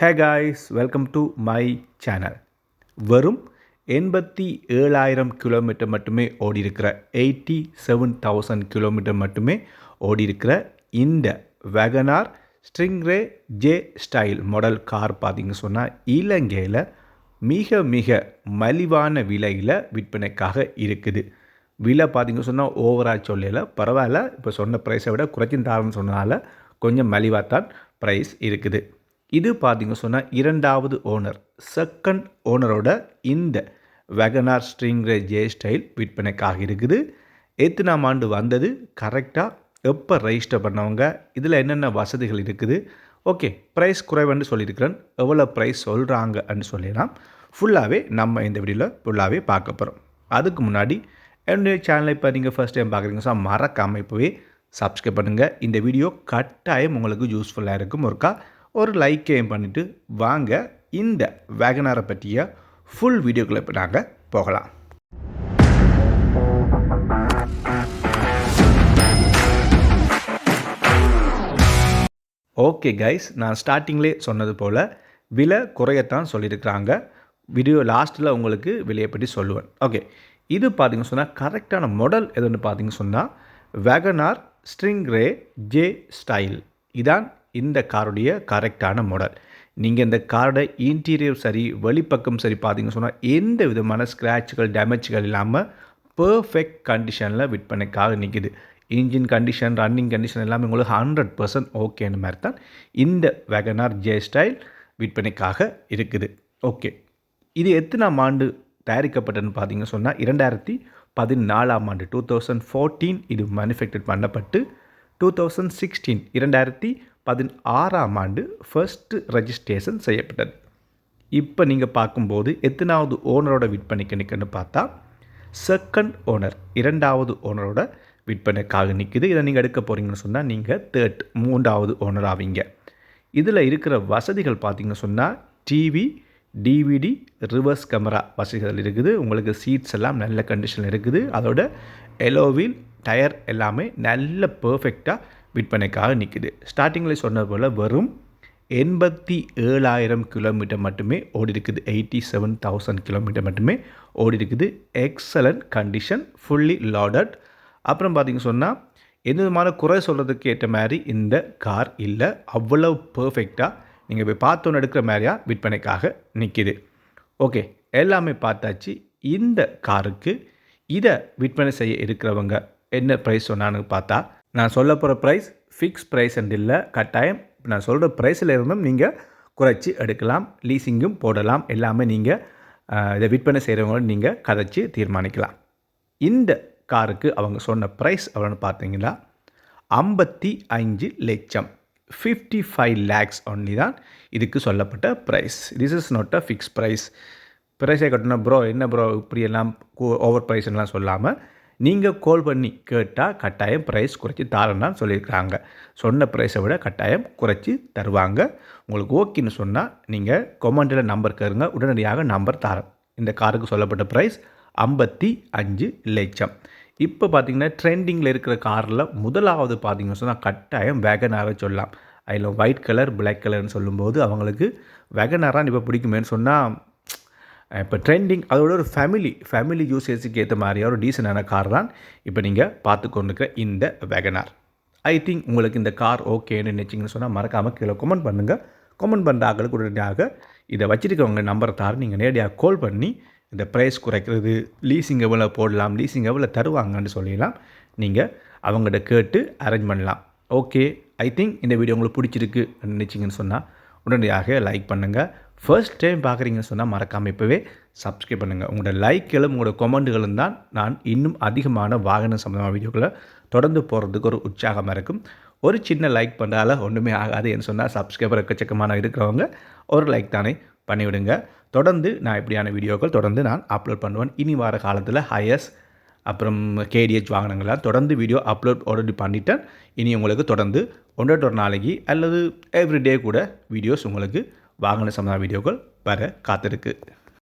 Hey guys welcome to my channel வெறும் எண்பத்தி ஏழாயிரம் கிலோமீட்டர் மட்டுமே ஓடி இருக்கிற எயிட்டி செவன் தௌசண்ட் கிலோமீட்டர் மட்டுமே ஓடி இருக்கிற இந்த wagon R stingray J style model car பார்த்திங்க சொன்னால் இலங்கையில் மிக மிக மலிவான விலையில் விற்பனைக்காக இருக்குது. விலை பார்த்திங்க சொன்னால் ஓவராக சொல்லல பரவாயில்ல. இப்போ சொன்ன ப்ரைஸை விட குறைச்சி தாரன்னு சொன்னதால் கொஞ்சம் மலிவாக தான் ப்ரைஸ் இருக்குது. இது பார்த்திங்க சொன்னால் இரண்டாவது ஓனர் செகண்ட் ஓனரோட இந்த வெகனார் ஸ்ட்ரிங்கிற ஜே ஸ்டைல் விற்பனைக்காக இருக்குது. எத்தனாம் ஆண்டு வந்தது? கரெக்டாக எப்போ ரெஜிஸ்டர் பண்ணவங்க? இதில் என்னென்ன வசதிகள் இருக்குது? ஓகே ப்ரைஸ் குறைவுன்னு சொல்லியிருக்கிறேன். எவ்வளோ ப்ரைஸ் சொல்கிறாங்கன்னு சொல்லிடலாம். ஃபுல்லாகவே நம்ம இந்த வீடியோவில் ஃபுல்லாகவே பார்க்க போகிறோம் அதுக்கு முன்னாடி என்னுடைய சேனலை இப்போ நீங்கள் ஃபஸ்ட் டைம் பார்க்குறீங்க ஸோ மறக்காமல் இப்போவே சப்ஸ்கிரைப் பண்ணுங்கள் இந்த வீடியோ கட்டாயம் உங்களுக்கு யூஸ்ஃபுல்லாக இருக்கும் ஒருக்கா. ஒரு லைக்கையும் பண்ணிவிட்டு வாங்க இந்த வேகனாரை பற்றிய ஃபுல் வீடியோக்களை இப்போ நாங்கள் போகலாம். ஓகே கைஸ் நான் ஸ்டார்டிங்லே சொன்னது போல் விலை குறையத்தான் சொல்லியிருக்கிறாங்க. வீடியோ லாஸ்ட்டில் உங்களுக்கு விலையை பற்றி சொல்லுவேன். ஓகே இது பார்த்திங்க சொன்னால் கரெக்டான மாடல் எதுன்னு பார்த்திங்க சொன்னால் wagon R stingray J style இதான் இந்த காருடைய கரெக்டான மாடல் நீங்கள் இந்த காரோட இன்டீரியர் சரி வெளிப்பக்கம் சரி பார்த்தீங்கன்னு சொன்னால் எந்த விதமான ஸ்க்ராட்சுகள் டேமேஜ்கள் இல்லாமல் பர்ஃபெக்ட் கண்டிஷனில் விற்பனைக்காக நிற்கிது இன்ஜின் கண்டிஷன் ரன்னிங் கண்டிஷன் எல்லாமே உங்களுக்கு ஹண்ட்ரட் பர்சன்ட் ஓகேன்னு மாதிரி தான் இந்த வேகனார் ஜே ஸ்டைல் விற்பனைக்காக இருக்குது. ஓகே இது எத்தனாம் ஆண்டு தயாரிக்கப்பட்டதுன்னு பார்த்தீங்கன்னு சொன்னால் இரண்டாயிரத்தி பதினாலாம் ஆண்டு டூ தௌசண்ட் ஃபோர்டீன் இது மேனுஃபேக்சர் பண்ணப்பட்டு டூ தௌசண்ட் சிக்ஸ்டீன் இரண்டாயிரத்தி பதினாறாம் ஆண்டு ஃபர்ஸ்ட் ரெஜிஸ்ட்ரேஷன் செய்யப்பட்டது. இப்போ நீங்கள் பார்க்கும்போது எத்தனாவது ஓனரோட விற்பனைக்கு நிற்கன்னு பார்த்தா செகண்ட் ஓனர் இரண்டாவது ஓனரோட விற்பனைக்காக நிற்குது இதை நீங்கள் எடுக்க போகிறீங்கன்னு சொன்னால் நீங்கள் தேர்ட் மூன்றாவது ஓனர் ஆவீங்க. இதில் இருக்கிற வசதிகள் பார்த்தீங்கன்னு சொன்னால் டிவி டிவிடி ரிவர்ஸ் கேமரா வசதிகள் இருக்குது. உங்களுக்கு சீட்ஸ் எல்லாம் நல்ல கண்டிஷனில் இருக்குது. அதோட எலோவில் டயர் எல்லாமே நல்ல பர்ஃபெக்டாக விற்பனைக்காக நிற்குது ஸ்டார்டிங்கில் சொன்னது போல் வெறும் எண்பத்தி ஏழாயிரம் கிலோமீட்டர் மட்டுமே ஓடி இருக்குது. எயிட்டி செவன் தௌசண்ட் கிலோமீட்டர் மட்டுமே ஓடி இருக்குது. எக்ஸலண்ட் கண்டிஷன் ஃபுல்லி லாடட் அப்புறம் பார்த்திங்க சொன்னால் எந்த விதமான குறை சொல்கிறதுக்கு ஏற்ற மாதிரி இந்த கார் இல்லை. அவ்வளோ பர்ஃபெக்டாக நீங்கள் போய் பார்த்தோன்னு எடுக்கிற மாதிரியா விற்பனைக்காக நிற்கிது ஓகே எல்லாமே பார்த்தாச்சு. இந்த காருக்கு இதை விற்பனை செய்ய இருக்கிறவங்க என்ன ப்ரைஸ் சொன்னான்னு பார்த்தா நான் சொல்ல போகிற ப்ரைஸ் ஃபிக்ஸ் ப்ரைஸ் அண்ட் இல்லை கட்டாயம் நான் சொல்கிற ப்ரைஸில் இருந்தும் நீங்கள் குறைச்சி எடுக்கலாம் லீசிங்கும் போடலாம் எல்லாமே நீங்கள் இதை விற்பனை செய்கிறவங்களும் நீங்கள் கதைச்சி தீர்மானிக்கலாம். இந்த காருக்கு அவங்க சொன்ன ப்ரைஸ் எவ்வளோன்னு பார்த்தீங்கன்னா ஐம்பத்தி அஞ்சு லட்சம் ஃபிஃப்டி ஃபைவ் லேக்ஸ் ஒன்லி தான் இதுக்கு சொல்லப்பட்ட price this is not a fix price ப்ரைஸை கட்டணும் ப்ரோ என்ன ப்ரோ இப்படியெல்லாம் ஓவர் ப்ரைஸ்லாம் சொல்லாமல் நீங்கள் கால் பண்ணி கேட்டால் கட்டாயம் ப்ரைஸ் குறைச்சி தாரேன்னு சொல்லியிருக்கிறாங்க. சொன்ன ப்ரைஸை விட கட்டாயம் குறைச்சி தருவாங்க. உங்களுக்கு ஓகேன்னு சொன்னால் நீங்கள் கொமெண்டில் நம்பர் கேருங்க உடனடியாக நம்பர் தரேன். இந்த காருக்கு சொல்லப்பட்ட ப்ரைஸ் ஐம்பத்தி அஞ்சு லட்சம். இப்போ பார்த்திங்கன்னா ட்ரெண்டிங்கில் இருக்கிற காரில் முதலாவது பார்த்திங்கன்னு சொன்னால் கட்டாயம் வேகனாரை சொல்லலாம். அதில் ஒயிட் கலர் பிளாக் கலர்னு சொல்லும்போது அவங்களுக்கு வேகனாராக இப்போ பிடிக்குமேன்னு சொன்னால் இப்போ ட்ரெண்டிங் அதோட ஒரு ஃபேமிலி ஃபேமிலி யூசேஜுக்கு ஏற்ற மாதிரியான ஒரு டீசெண்டான கார் தான் இப்போ நீங்கள் பார்த்து கொண்டிருக்கிற இந்த வேகனார் ஐ திங்க் உங்களுக்கு இந்த கார் ஓகேன்னு நினச்சிங்கன்னு சொன்னால் மறக்காமல் கீழே கமெண்ட் பண்ணுங்கள் கமெண்ட் பண்ணுற ஆக்களுக்கு உடனடியாக இதை வச்சுருக்கவங்க நம்பரை தார் நீங்கள் நேரடியாக கால் பண்ணி இந்த ப்ரைஸ் குறைக்கிறது லீசிங் எவ்வளோ போடலாம் லீசிங் எவ்வளோ தருவாங்கன்னு சொல்லிடலாம் நீங்கள் அவங்கள்ட்ட கேட்டு அரேஞ்ச் பண்ணலாம். ஓகே ஐ திங்க் இந்த வீடியோ உங்களுக்கு பிடிச்சிருக்கு நினச்சிங்கன்னு சொன்னால் உடனடியாக லைக் பண்ணுங்கள் ஃபர்ஸ்ட் டைம் பார்க்குறீங்கன்னு சொன்னால் மறக்காமல் இப்போவே சப்ஸ்கிரைப் பண்ணுங்கள் உங்களோட லைக்களும் உங்களோட கொமெண்ட்டுகளும் தான் நான் இன்னும் அதிகமான வாகன சம்மந்தமான வீடியோக்களை தொடர்ந்து போகிறதுக்கு ஒரு உற்சாகமாக இருக்கும். ஒரு சின்ன லைக் பண்ணுறால ஒன்றுமே ஆகாதுன்னு சொன்னால் சப்ஸ்கிரைபர் எக்கச்சக்கமான இருக்கிறவங்க ஒரு லைக் தானே பண்ணிவிடுங்க. தொடர்ந்து நான் இப்படியான வீடியோக்கள் தொடர்ந்து நான் அப்லோட் பண்ணுவேன். இனி வார காலத்தில் ஹையஸ் அப்புறம் கேடிஹெச் வாகனங்களாக தொடர்ந்து வீடியோ அப்லோட் ஆல்ரெடி பண்ணிட்டேன். இனி உங்களுக்கு தொடர்ந்து ஒன்றோட ஒரு நாளைக்கு அல்லது எவ்ரிடே கூட வீடியோஸ் உங்களுக்கு வாகன சம்பந்தமான வீடியோக்கள் வர காத்திருக்கு.